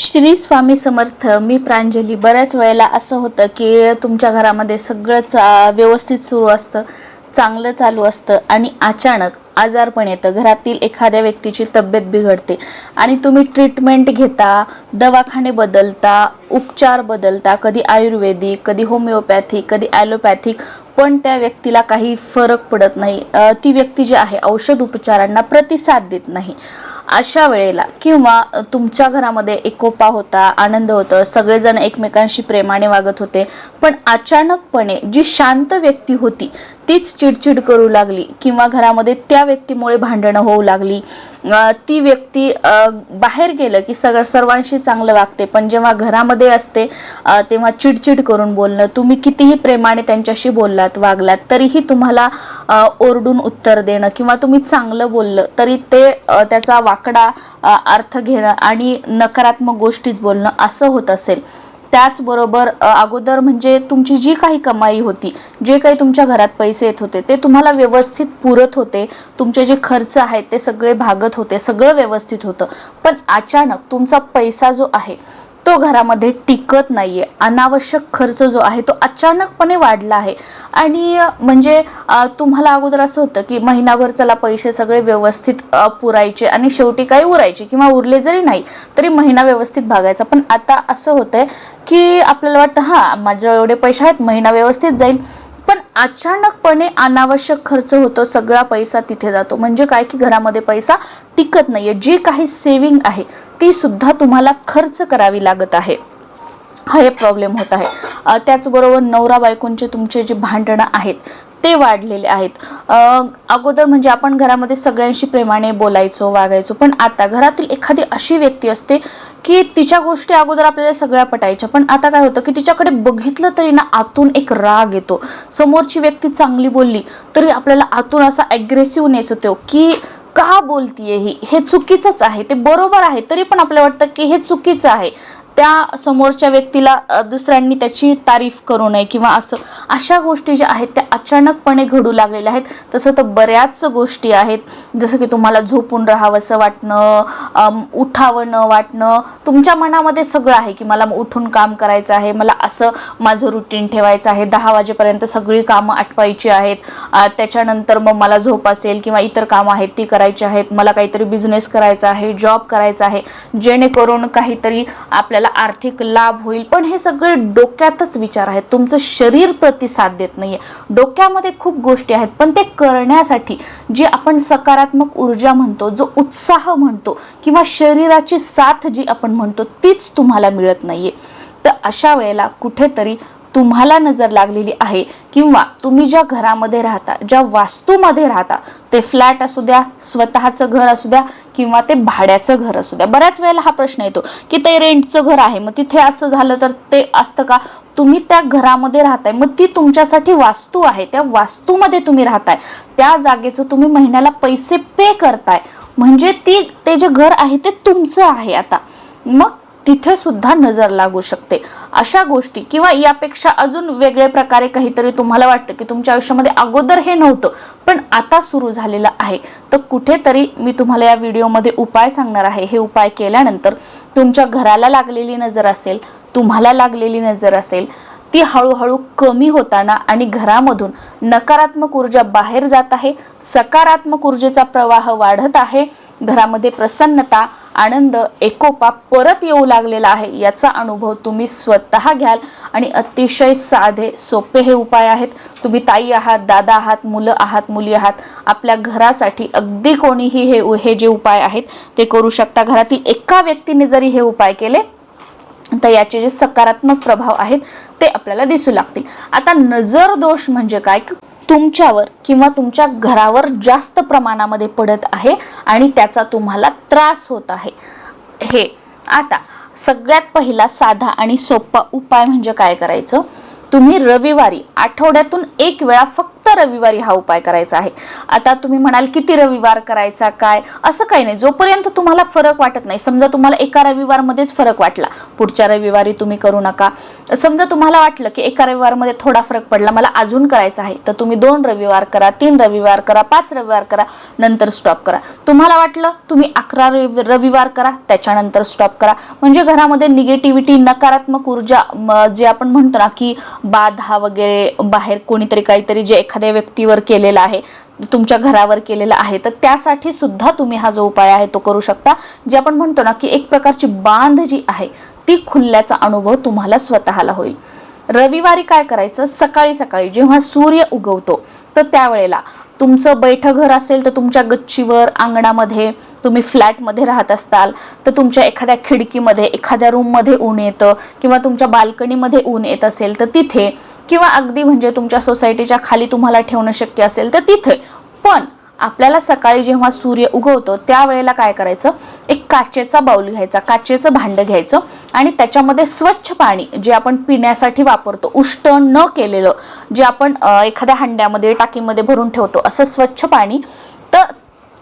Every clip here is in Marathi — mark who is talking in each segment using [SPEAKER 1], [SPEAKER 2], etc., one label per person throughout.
[SPEAKER 1] श्री स्वामी समर्थ मी प्रांजली. बऱ्याच वेळेला असं होतं की तुमच्या घरामध्ये सगळं चा व्यवस्थित सुरू असतं चांगलं चालू असतं आणि अचानक आजारपण येतं. घरातील एखाद्या व्यक्तीची तब्येत बिघडते आणि तुम्ही ट्रीटमेंट घेता दवाखाने बदलता उपचार बदलता कधी आयुर्वेदिक कधी होमिओपॅथिक कधी ॲलोपॅथिक पण त्या व्यक्तीला काही फरक पडत नाही. ती व्यक्ती जी आहे औषध उपचारांना प्रतिसाद देत नाही. अशा वेळेला किंवा तुमच्या घरामध्ये एकोपा होता आनंद होतं सगळेजण एकमेकांशी प्रेमाने वागत होते पण अचानकपणे जी शांत व्यक्ती होती तीच चिडचिड करू लागली किंवा घरामध्ये त्या व्यक्तीमुळे भांडणं होऊ लागली. ती व्यक्ती बाहेर गेलं की सगळं सर्वांशी चांगलं वागते. पण जेव्हा घरामध्ये असते तेव्हा चिडचिड करून बोलणं. तुम्ही कितीही प्रेमाने त्यांच्याशी बोललात वागलात तरीही तुम्हाला ओरडून उत्तर देणं किंवा तुम्ही चांगलं बोललं तरी ते त्याचा वाकडा अर्थ घेणं आणि नकारात्मक गोष्टीच बोलणं असं होत असेल. त्याचबरोबर अगोदर म्हणजे तुमची जी काही कमाई होती जे काही तुमच्या घरात पैसे येत होते ते तुम्हाला व्यवस्थित पुरत होते तुमचे जे खर्च आहेत ते सगळे भागत होते सगळं व्यवस्थित होतं. पण अचानक तुमचा पैसा जो आहे तो घरामध्ये टिकत नाही आहे अनावश्यक खर्च जो आहे तो अचानकपणे वाढला आहे. आणि म्हणजे तुम्हाला अगोदर असं होतं की महिनाभर चला पैसे सगळे व्यवस्थित पुरायचे आणि शेवटी काही उरायचे किंवा उरले जरी नाही तरी महिना व्यवस्थित भागायचा. पण आता असं होतंय की आपल्याला वाटतं हां माझ्या एवढे पैसे आहेत महिना व्यवस्थित जाईल. पण अचानकपणे अनावश्यक खर्च होतो सगळा पैसा तिथे जातो. म्हणजे काय की घरामध्ये पैसा टिकत नाहीये. जी काही सेविंग आहे ती सुद्धा तुम्हाला खर्च करावी लागत आहे. हा एक प्रॉब्लेम होत आहे. त्याचबरोबर नवरा बायकोंचे तुमचे जे भांडणं आहेत ते वाढलेले आहेत. अगोदर म्हणजे आपण घरामध्ये सगळ्यांशी प्रेमाने बोलायचो वागायचो पण आता घरातील एखादी अशी व्यक्ती असते की तिच्या गोष्टी अगोदर आपल्याला सगळ्या पटायच्या पण आता काय होतं की तिच्याकडे बघितलं तरी ना आतून एक राग येतो. समोरची व्यक्ती चांगली बोलली तरी आपल्याला आतून असा ॲग्रेसिव्हनेस होतो की का बोलतीये ही? हे चुकीचंच आहे. ते बरोबर आहे. तरी पण आपल्याला वाटतं की हे चुकीचं आहे. त्या समोरच्या व्यक्तीला दुसऱ्यांनी त्याची तारीफ करू नये किंवा असं अशा गोष्टी ज्या आहेत त्या अचानकपणे घडू लागलेल्या आहेत. तसं तर बऱ्याच गोष्टी आहेत. जसं की तुम्हाला झोपून राहावंसं वाटणं उठावं न वाटणं तुमच्या मनामध्ये सगळं आहे की मला उठून काम करायचं आहे मला असं माझं रुटीन ठेवायचं आहे. दहा वाजेपर्यंत सगळी कामं आटवायची आहेत. त्याच्यानंतर मग मला झोप असेल किंवा इतर कामं आहेत ती करायची आहेत. मला काहीतरी बिझनेस करायचा आहे जॉब करायचा आहे. जेणेकरून काहीतरी आपल्या आपल्याला आर्थिक लाभ होईल. पण हे सगळे डोक्यातच विचार आहेत. तुमचं शरीर प्रतिसाद देत नाहीये. डोक्यामध्ये खूप गोष्टी आहेत. पण ते करण्यासाठी जे आपण सकारात्मक ऊर्जा म्हणतो जो उत्साह म्हणतो किंवा शरीराची साथ जी आपण म्हणतो तीच तुम्हाला मिळत नाहीये. तर अशा वेळेला कुठेतरी तुम्हाला नजर लागलेली आहे किंवा तुम्ही ज्या घरामध्ये राहता ज्या वास्तूमध्ये राहता ते फ्लॅट असू द्या स्वतःचं घर असू द्या किंवा ते भाड्याचं घर असू द्या. बऱ्याच वेळेला हा प्रश्न येतो की ते रेंटचं घर आहे मग तिथे असं झालं तर ते असतं का? तुम्ही त्या घरामध्ये राहताय मग ती तुमच्यासाठी वास्तू आहे. त्या वास्तूमध्ये तुम्ही राहताय. त्या जागेचं तुम्ही महिन्याला पैसे पे करताय. म्हणजे ती ते जे घर आहे ते तुमचं आहे आता. मग तिथे सुद्धा नजर लागू शकते. अशा गोष्टी किंवा यापेक्षा अजून वेगळ्या प्रकारे काहीतरी तुम्हाला वाटतं की तुमच्या आयुष्यामध्ये अगोदर हे नव्हतं पण आता सुरू झालेलं आहे. तर कुठेतरी मी तुम्हाला या व्हिडिओमध्ये उपाय सांगणार आहे. हे उपाय केल्यानंतर तुमच्या घराला लागलेली नजर असेल तुम्हाला लागलेली नजर असेल ती हळूहळू कमी होताना आणि घरामधून नकारात्मक ऊर्जा बाहेर जात आहे सकारात्मक ऊर्जेचा प्रवाह वाढत आहे घरामध्ये प्रसन्नता आनंद एकोपा परत येऊ लागलेला आहे. याचा अनुभव तुम्ही स्वतः घ्याल आणि अतिशय साधे सोपे हे उपाय आहेत. तुम्ही ताई आहात दादा आहात मुलं आहात मुली आहात. आपल्या घरासाठी अगदी कोणीही हे हे जे उपाय आहेत ते करू शकता. घरातील एका व्यक्तीने जरी हे उपाय केले तर याचे जे सकारात्मक प्रभाव आहेत ते आपल्याला दिसू लागतील. आता नजर दोष म्हणजे काय? तुमच्यावर किंवा तुमच्या घरावर जास्त प्रमाणामध्ये पडत आहे आणि त्याचा तुम्हाला त्रास होत आहे. हे आता सगळ्यात पहिला साधा आणि सोपा उपाय म्हणजे काय करायचं? तुम्ही रविवारी आठवड्यातून एक वेळा फक्त रविवारी हा उपाय करायचा आहे? आता तुम्ही म्हणाल किती रविवार करायचा काय? असं काही नाही. जोपर्यंत तुम्हाला फरक वाटत नाही समजा तुम्हाला एका रविवारमध्येच फरक वाटला पुढच्या रविवारी तुम्ही करू नका. समजा तुम्हाला वाटलं की एका रविवारमध्ये थोडा फरक पडला मला अजून करायचा आहे तर तुम्ही दोन रविवार करा तीन रविवार करा पाच रविवार करा नंतर स्टॉप करा. तुम्हाला वाटलं तुम्ही अकरा रवि- रविवार करा त्याच्यानंतर स्टॉप करा. म्हणजे घरामध्ये निगेटिव्हिटी नकारात्मक ऊर्जा जे आपण म्हणतो ना की बाधा वगैरे बाहेर कोणीतरी काहीतरी जे एखाद्या व्यक्तीवर केलेलं आहे तुमच्या घरावर केलेला आहे तर त्यासाठी सुद्धा तुम्ही हा जो उपाय आहे तो करू शकता. जे आपण म्हणतो ना की एक प्रकारची बांध जी आहे ती खुलल्याचा अनुभव तुम्हाला स्वतःला होईल. रविवारी काय करायचं? सकाळी सकाळी जेव्हा सूर्य उगवतो तर त्यावेळेला तुमचं बैठं घर असेल तर तुमच्या गच्चीवर अंगणामध्ये तुम्ही फ्लॅटमध्ये राहत असताल तर तुमच्या एखाद्या खिडकीमध्ये एखाद्या रूममध्ये ऊन येतं किंवा तुमच्या बाल्कनीमध्ये ऊन येत असेल तर तिथे किंवा अगदी म्हणजे तुमच्या सोसायटीच्या खाली तुम्हाला ठेवणं शक्य असेल तर तिथे. पण आपल्याला सकाळी जेव्हा सूर्य उगवतो त्यावेळेला काय करायचं? एक काचेचा बाऊल घ्यायचा काचेचं भांडं घ्यायचं आणि त्याच्यामध्ये स्वच्छ पाणी जे आपण पिण्यासाठी वापरतो उष्ट न केलेलं जे आपण एखाद्या हंड्यामध्ये टाकीमध्ये भरून ठेवतो असं स्वच्छ पाणी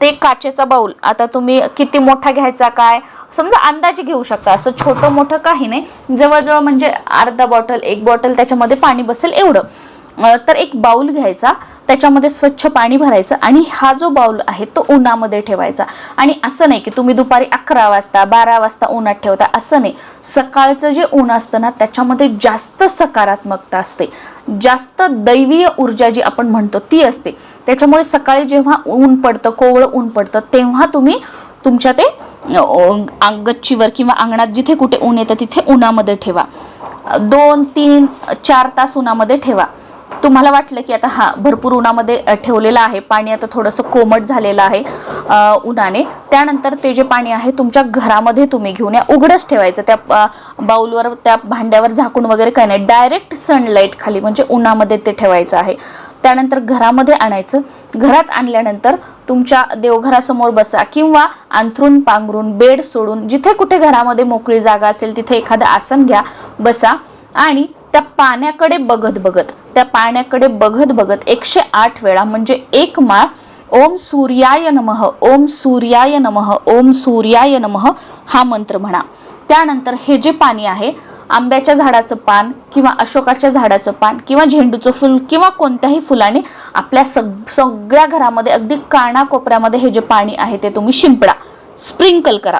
[SPEAKER 1] ते काचेचा बाऊल. आता तुम्ही किती मोठा घ्यायचा काय? समजा अंदाजे घेऊ शकता. असं छोटं मोठं काही नाही. जवळजवळ म्हणजे अर्धा बॉटल एक बॉटल त्याच्यामध्ये पाणी बसेल एवढं. तर एक बाऊल घ्यायचा त्याच्यामध्ये स्वच्छ पाणी भरायचं आणि हा जो बाऊल आहे तो उन्हामध्ये ठेवायचा. आणि असं नाही की तुम्ही दुपारी अकरा वाजता बारा वाजता उन्हात ठेवता असं नाही. सकाळचं जे ऊन असतं ना त्याच्यामध्ये जास्त सकारात्मकता असते. जास्त दैवीय ऊर्जा जी आपण म्हणतो ती असते. त्याच्यामुळे सकाळी जेव्हा ऊन पडतं कोवळं ऊन पडतं तेव्हा तुम्ही तुमच्या ते गच्चीवर किंवा अंगणात जिथे कुठे ऊन येतं तिथे उन्हामध्ये ठेवा. दोन तीन चार तास उन्हामध्ये ठेवा. तुम्हाला वाटलं की आता हा भरपूर उन्हामध्ये ठेवलेलं आहे. पाणी आता थोडंसं कोमट झालेलं आहे उन्हाने. त्यानंतर ते जे पाणी आहे तुमच्या घरामध्ये तुम्ही घेऊन या. उघडंच ठेवायचं. त्या बाउलवर बाऊलवर त्या भांड्यावर झाकून वगैरे काही नाही. डायरेक्ट सनलाईट खाली म्हणजे उन्हामध्ये ते ठेवायचं आहे. त्यानंतर घरामध्ये आणायचं. घरात आणल्यानंतर तुमच्या देवघरासमोर बसा किंवा अंथरून पांघरून बेड सोडून जिथे कुठे घरामध्ये मोकळी जागा असेल तिथे एखादं आसन घ्या बसा आणि त्या पाण्याकडे बघत बघत त्या पाण्याकडे बघत बघत एकशे आठ वेळा म्हणजे एक माळ ओम सूर्याय नमः ओम सूर्याय नमः ओम सूर्याय नमः हा मंत्र म्हणा. त्यानंतर हे जे पाणी आहे आंब्याच्या झाडाचं पान किंवा अशोकाच्या झाडाचं पान किंवा झेंडूचं फुल किंवा कोणत्याही फुलाने आपल्या सग सगळ्या घरामध्ये अगदी कानाकोपऱ्यामध्ये हे जे पाणी आहे ते तुम्ही शिंपडा स्प्रिंकल करा.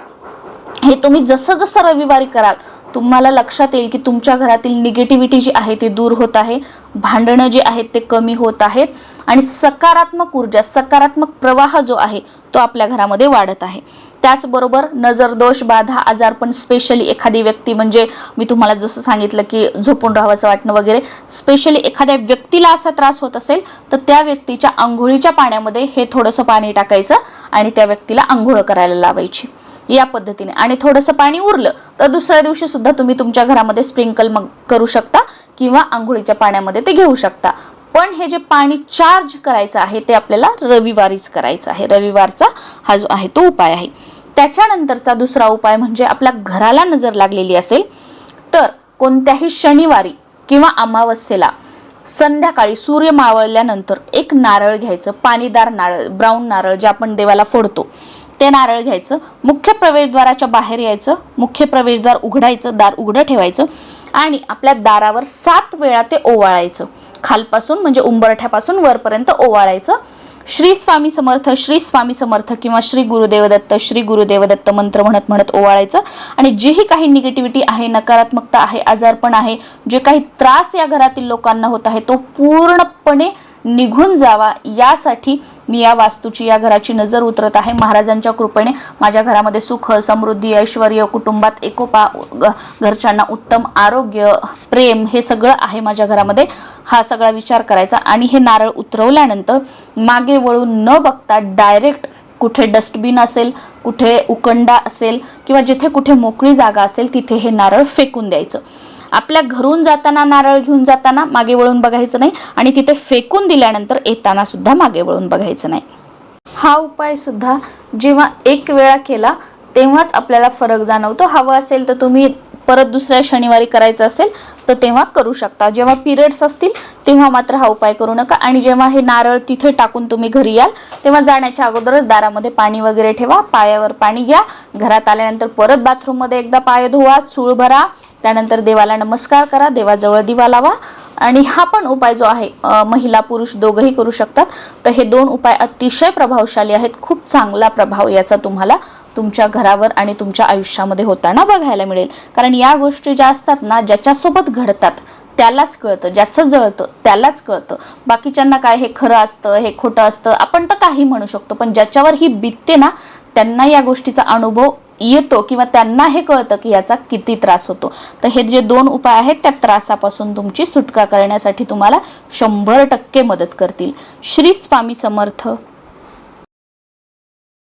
[SPEAKER 1] हे तुम्ही जसं जसं रविवारी कराल तुम्हाला लक्षात येईल की तुमच्या घरातील निगेटिव्हिटी जी आहे ती दूर होत आहे. भांडणं जे आहेत ते कमी होत आहेत. आणि सकारात्मक ऊर्जा सकारात्मक प्रवाह जो आहे तो आपल्या घरामध्ये वाढत आहे. त्याचबरोबर नजर दोष बाधा आजार पण स्पेशली एखादी व्यक्ती म्हणजे मी तुम्हाला जसं सांगितलं की झोपून राहावंसं वाटणं वगैरे स्पेशली एखाद्या व्यक्तीला असा त्रास होत असेल तर त्या व्यक्तीच्या आंघोळीच्या पाण्यामध्ये हे थोडंसं पाणी टाकायचं आणि त्या व्यक्तीला आंघोळ करायला लावायची. या पद्धतीने. आणि थोडंसं पाणी उरलं तर दुसऱ्या दिवशी सुद्धा तुम्ही तुमच्या घरामध्ये स्प्रिंकल मग करू शकता किंवा आंघोळीच्या पाण्यामध्ये ते घेऊ शकता. पण हे जे पाणी चार्ज करायचं आहे ते आपल्याला रविवारीच करायचं आहे. रविवारचा हा जो आहे तो उपाय आहे. त्याच्यानंतरचा दुसरा उपाय म्हणजे आपल्या घराला नजर लागलेली असेल तर कोणत्याही शनिवारी किंवा अमावस्येला संध्याकाळी सूर्य मावळल्यानंतर एक नारळ घ्यायचं. पाणीदार नारळ ब्राऊन नारळ जे आपण देवाला फोडतो ते नारळ घ्यायचं मुख्य प्रवेशद्वाराच्या बाहेर यायचं मुख्य प्रवेशद्वार उघडायचं दार उघडं ठेवायचं आणि आपल्या दारावर सात वेळा ते ओवाळायचं. खालपासून म्हणजे उंबरठ्यापासून वरपर्यंत ओवाळायचं. श्री स्वामी समर्थ श्री स्वामी समर्थ किंवा श्री गुरुदेवदत्त श्री गुरुदेवदत्त मंत्र म्हणत म्हणत ओवाळायचं. आणि जेही काही निगेटिव्हिटी आहे नकारात्मकता आहे आजारपण आहे जे काही त्रास या घरातील लोकांना होत आहे तो पूर्णपणे निघून जावा यासाठी मी या वास्तूची या घराची नजर उतरत आहे. महाराजांच्या कृपेने माझ्या घरामध्ये सुख समृद्धी ऐश्वर कुटुंबात एकोपा घरच्यांना उत्तम आरोग्य प्रेम हे सगळं आहे माझ्या घरामध्ये. हा सगळा विचार करायचा आणि हे नारळ उतरवल्यानंतर मागे वळून न बघता डायरेक्ट कुठे डस्टबिन असेल कुठे उकंडा असेल किंवा जिथे कुठे मोकळी जागा असेल तिथे हे नारळ फेकून द्यायचं. आपल्या घरून जाताना नारळ घेऊन जाताना मागे वळून बघायचं नाही आणि तिथे फेकून दिल्यानंतर येताना सुद्धा मागे वळून बघायचं नाही. हा उपाय सुद्धा जेव्हा एक वेळा केला तेव्हाच आपल्याला फरक जाणवतो. हवं असेल तर तुम्ही परत दुसऱ्या शनिवारी करायचं असेल तर तेव्हा करू शकता. जेव्हा पिरियड्स असतील तेव्हा मात्र हा उपाय करू नका. आणि जेव्हा हे नारळ तिथे टाकून तुम्ही घरी याल तेव्हा जाण्याच्या अगोदरच दारामध्ये पाणी वगैरे ठेवा. पायावर पाणी घ्या. घरात आल्यानंतर परत बाथरूममध्ये एकदा पाय धुवा चूळ भरा. त्यानंतर देवाला नमस्कार करा देवाजवळ दिवा लावा. आणि हा पण उपाय जो आहे महिला पुरुष दोघंही करू शकतात. तर हे दोन उपाय अतिशय प्रभावशाली आहेत. खूप चांगला प्रभाव याचा तुम्हाला तुमच्या घरावर आणि तुमच्या आयुष्यामध्ये होताना बघायला मिळेल. कारण या गोष्टी ज्या असतात ना ज्याच्यासोबत घडतात त्यालाच कळतं. ज्याचं जळतं त्यालाच कळतं. बाकीच्यांना काय हे खरं असतं हे खोटं असतं आपण तर काही म्हणू शकतो. पण ज्याच्यावर ही बितते ना त्यांना या गोष्टीचा अनुभव येतो किंवा त्यांना हे कळतं की याचा किती त्रास होतो. तर हे जे दोन उपाय आहेत त्या त्रासापासून तुमची सुटका करण्यासाठी तुम्हाला शंभर टक्के मदत करतील. श्री स्वामी समर्थ.